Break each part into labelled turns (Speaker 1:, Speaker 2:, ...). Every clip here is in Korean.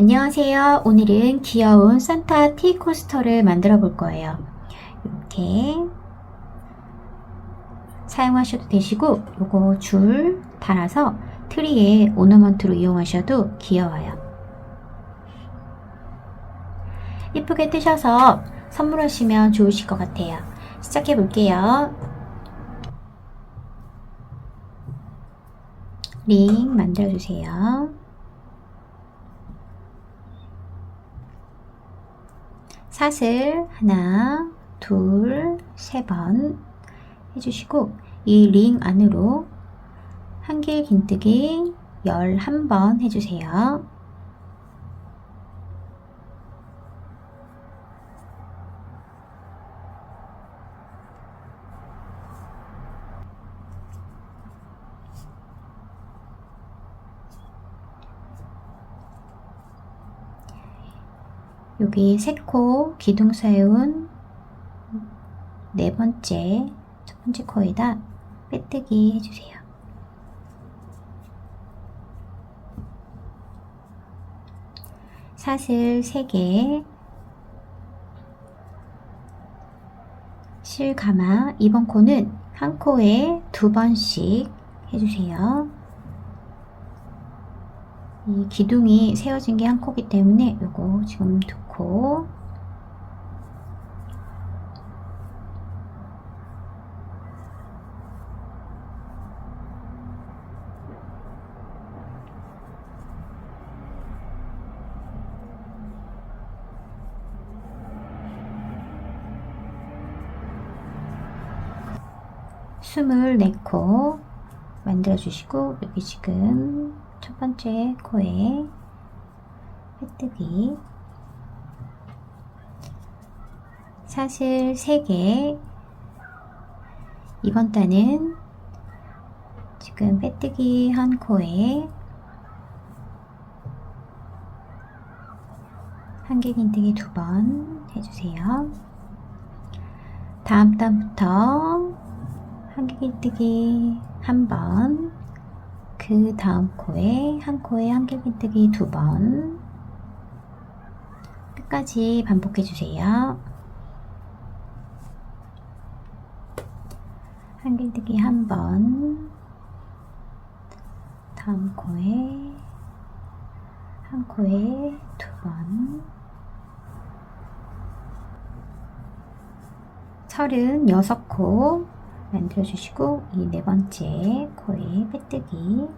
Speaker 1: 안녕하세요. 오늘은 귀여운 산타 티 코스터를 만들어 볼 거예요. 이렇게 사용하셔도 되시고 요거 줄 달아서 트리에 오너먼트로 이용하셔도 귀여워요. 이쁘게 뜨셔서 선물하시면 좋으실 것 같아요. 시작해 볼게요. 링 만들어 주세요. 사슬 하나, 둘, 세 번 해주시고 이 링 안으로 한길 긴뜨기 11번 해주세요. 여기 세코 기둥 세운 네 번째 첫 번째 코에다 빼뜨기 해주세요. 사슬 3개 실가마 이번 코는 한 코에 두 번씩 해주세요. 이 기둥이 세워진 게 한 코기 때문에 요거 지금 두 코. 스물네 코 만들어 주시고 여기 지금 첫 번째 코에 빼뜨기 사슬 3개 이번 단은 지금 빼뜨기 한 코에 한개 긴뜨기 두 번 해주세요. 다음 단부터 한개 긴뜨기 한 번, 그 다음 코에 한 코에 한길 긴뜨기 두 번. 끝까지 반복해 주세요. 한길뜨기 한 번, 다음 코에 한 코에 두 번, 서른 여섯 코 만들어 주시고 이 네 번째 코에 빼뜨기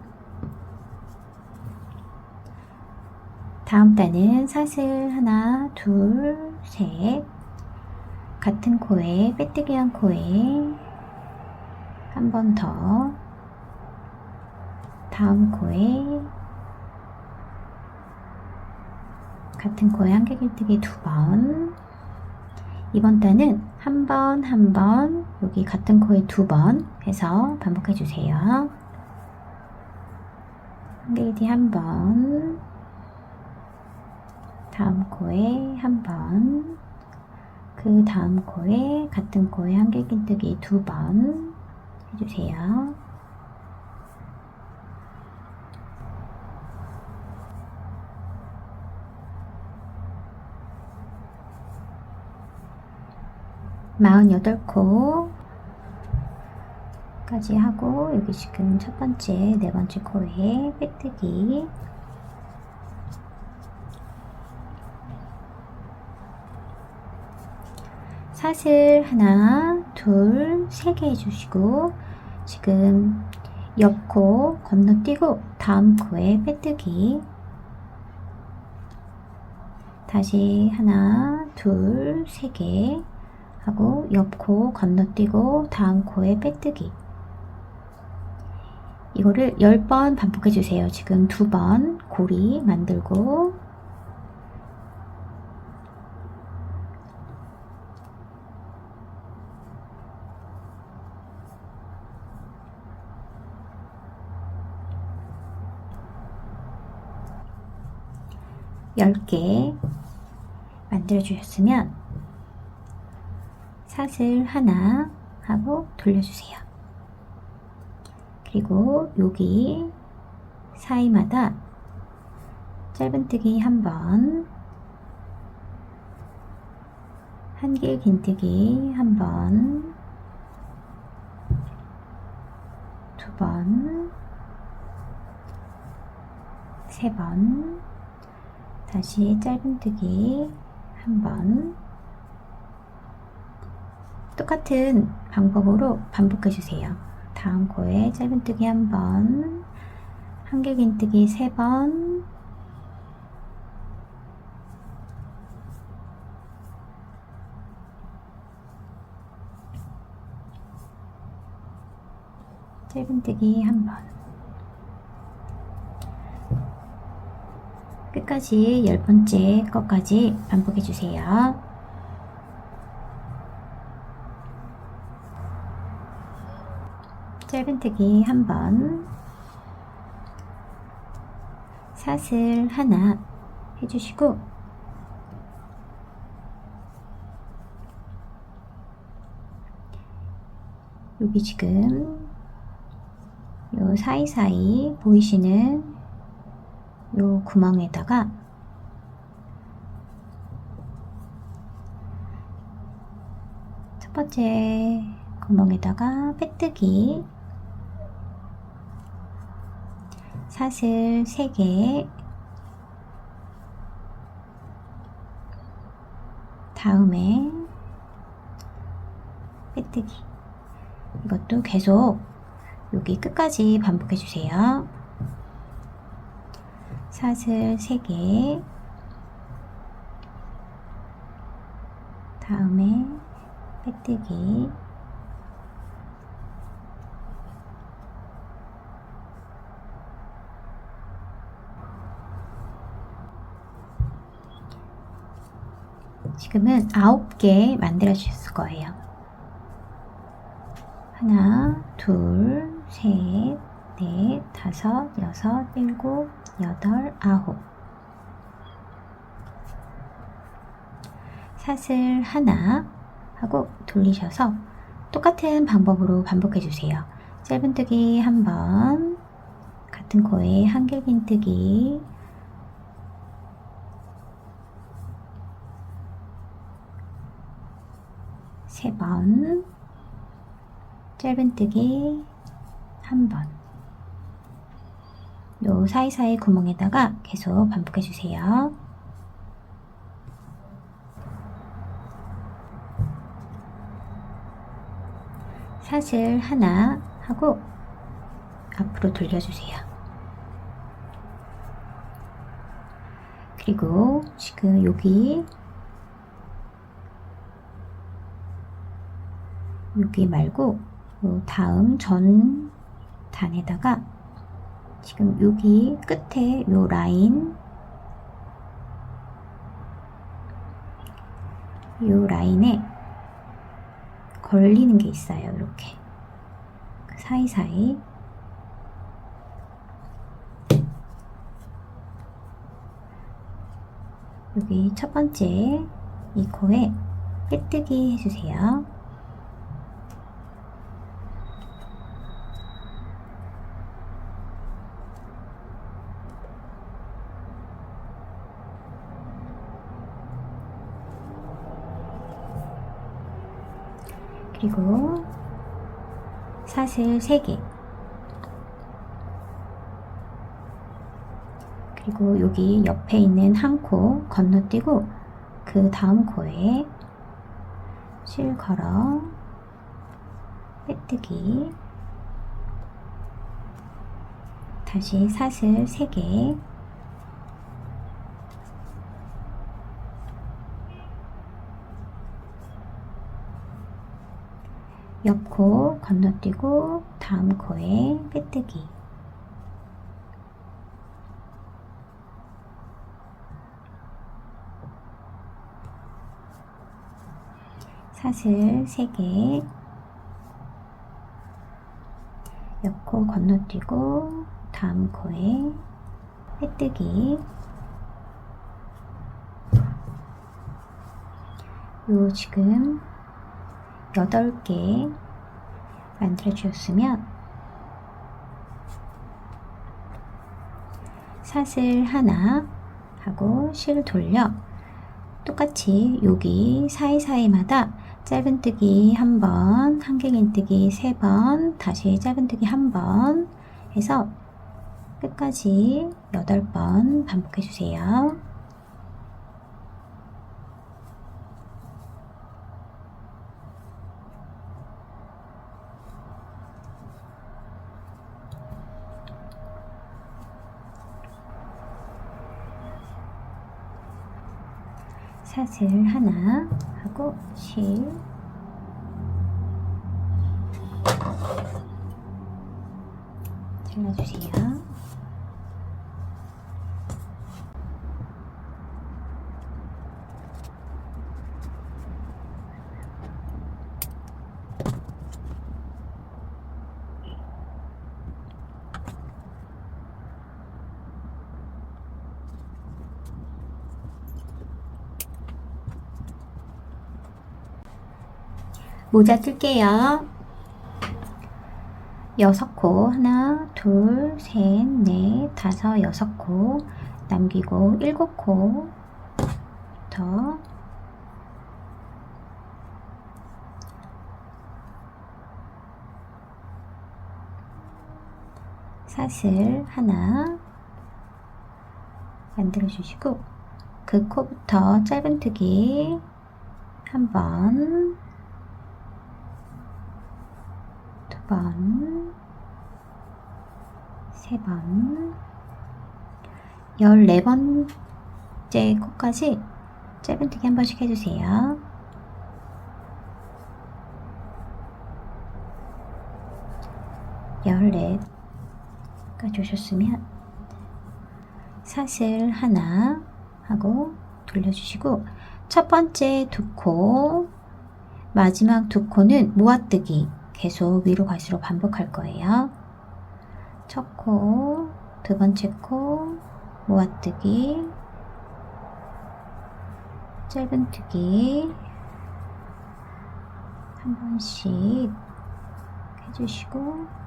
Speaker 1: 다음 단은 사슬 하나 둘 셋. 같은 코에 빼뜨기 한 코에 한 번 더. 다음 코에 같은 코에 한개 길뜨기 두 번. 이번 단은 한 번, 한 번, 여기 같은 코에 두 번 해서 반복해 주세요. 한길디 한 번, 다음 코에 한 번, 그 다음 코에 같은 코에 한길긴뜨기 두 번 해주세요. 마흔여덟 코까지 하고 여기 지금 첫 번째, 네 번째 코에 빼뜨기. 사슬 하나, 둘, 세 개 해주시고 지금 옆코 건너뛰고 다음 코에 빼뜨기. 다시 하나, 둘, 세 개 하고 옆코 건너뛰고 다음 코에 빼뜨기 이거를 10번 반복해 주세요. 지금 두 번 고리 만들고 (10개) 만들어 주셨으면 사슬 하나 하고 돌려주세요. 그리고 여기 사이마다 짧은뜨기 한 번, 한길 긴뜨기 한 번, 두 번, 세 번, 다시 짧은뜨기 한 번, 똑같은 방법으로 반복해 주세요. 다음 코에 짧은뜨기 한 번, 한길 긴뜨기 세 번, 짧은뜨기 한 번. 끝까지 열 번째 것까지 반복해 주세요. 짧은뜨기 한 번, 사슬 하나 해주시고, 여기 지금 요 사이사이 보이시는 요 구멍에다가 첫 번째 구멍에다가 빼뜨기 사슬 3개. 다음에 빼뜨기. 이것도 계속 여기 끝까지 반복해 주세요. 사슬 3개. 다음에 빼뜨기 지금은 9개 만들어 주셨을 거예요. 하나, 둘, 셋, 넷, 다섯, 여섯, 일곱, 여덟, 아홉. 사슬 하나 하고 돌리셔서 똑같은 방법으로 반복해 주세요. 짧은뜨기 한 번, 같은 코에 한길긴뜨기, 세 번, 짧은뜨기 한 번. 요 사이사이 구멍에다가 계속 반복해 주세요. 사슬 하나 하고 앞으로 돌려주세요. 그리고 지금 여기 여기 말고 요 다음 전 단에다가 지금 여기 끝에 요 라인 요 라인에 걸리는 게 있어요. 이렇게 그 사이사이 여기 첫 번째 이 코에 빼뜨기 해주세요. 그리고 사슬 3개. 그리고 여기 옆에 있는 한 코 건너뛰고 그 다음 코에 실 걸어 빼뜨기. 다시 사슬 3개 옆 코 건너뛰고 다음 코에 빼뜨기. 사슬 3개. 옆코 건너뛰고 다음 코에 빼뜨기. 요 지금 8개 만들어 주셨으면 사슬 하나 하고 실 돌려 똑같이 여기 사이사이마다 짧은뜨기 한 번, 한길긴뜨기 세 번, 다시 짧은뜨기 한 번 해서 끝까지 8번 반복해 주세요. 사슬 하나 하고 실 잘라주세요. 모자 뜰게요. 여섯 코 하나, 둘, 셋, 넷, 다섯, 여섯 코 남기고 일곱 코 더. 사슬 하나 만들어 주시고 그 코부터 짧은뜨기 한번 두 번, 세 번, 열네 번째 코까지 짧은뜨기 한 번씩 해주세요. 열넷까지 오셨으면 사슬 하나 하고 돌려주시고 첫 번째 두 코, 마지막 두 코는 모아뜨기 계속 위로 갈수록 반복할 거예요. 첫 코, 두 번째 코, 모아뜨기, 짧은뜨기 한 번씩 해주시고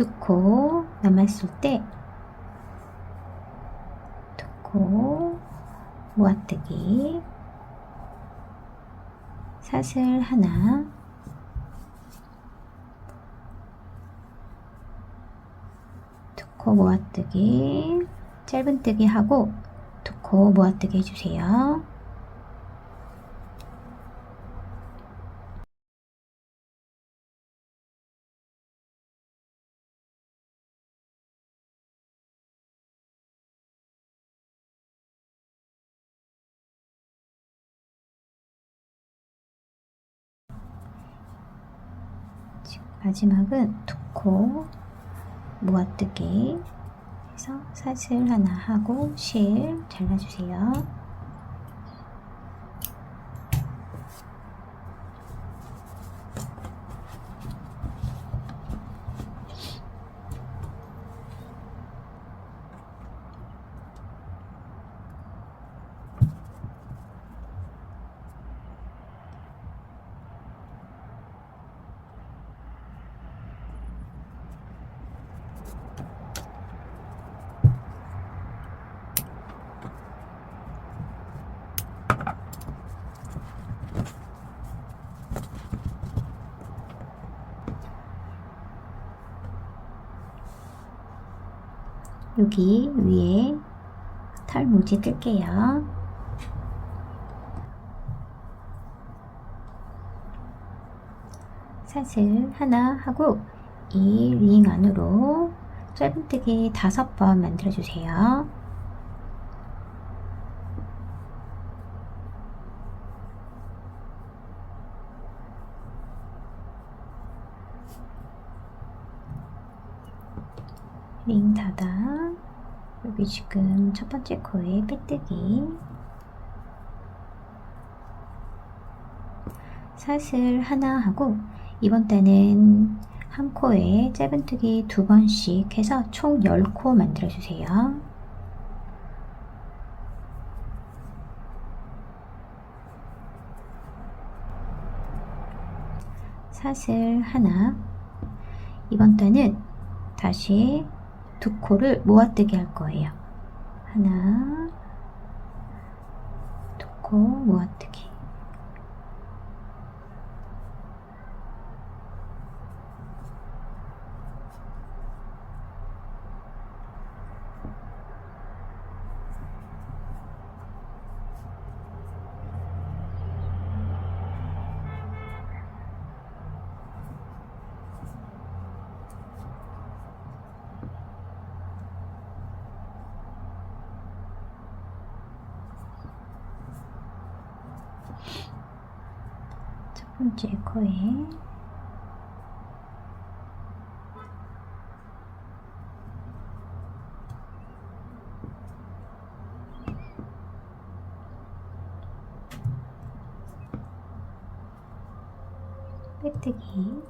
Speaker 1: 두 코 남았을 때 두 코 모아뜨기. 사슬 하나. 두 코 모아뜨기. 짧은뜨기 하고 두 코 모아뜨기 해주세요. 마지막은 두 코 모아뜨기 해서 사슬 하나 하고 실 잘라주세요. 여기 위에 털뭉치 뜰게요. 사슬 하나 하고 이 링 안으로 짧은뜨기 다섯 번 만들어 주세요. 링 닫아 여기 지금 첫 번째 코에 빼뜨기 사슬 하나 하고 이번 때는 한 코에 짧은뜨기 두 번씩 해서 총 10코 만들어주세요. 사슬 하나 이번 단은 다시 두 코를 모아뜨기 할 거예요. 하나 두 코 모아뜨기 첫 번째 코에 빼뜨기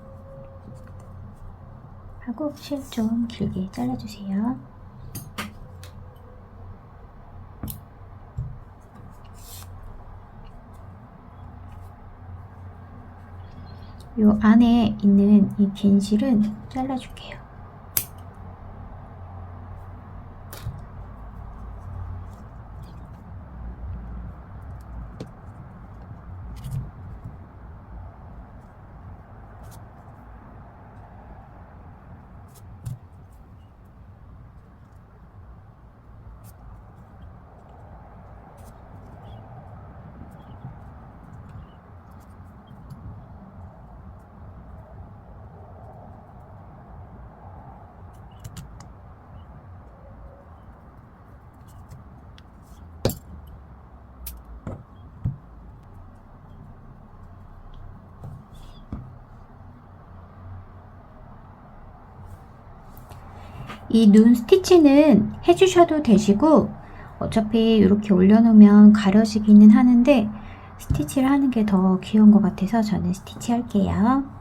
Speaker 1: 하고 실 좀 길게 잘라주세요. 요 안에 있는 이 긴 실은 잘라줄게요. 이 눈 스티치는 해주셔도 되시고 어차피 이렇게 올려놓으면 가려지기는 하는데 스티치를 하는 게 더 귀여운 것 같아서 저는 스티치 할게요.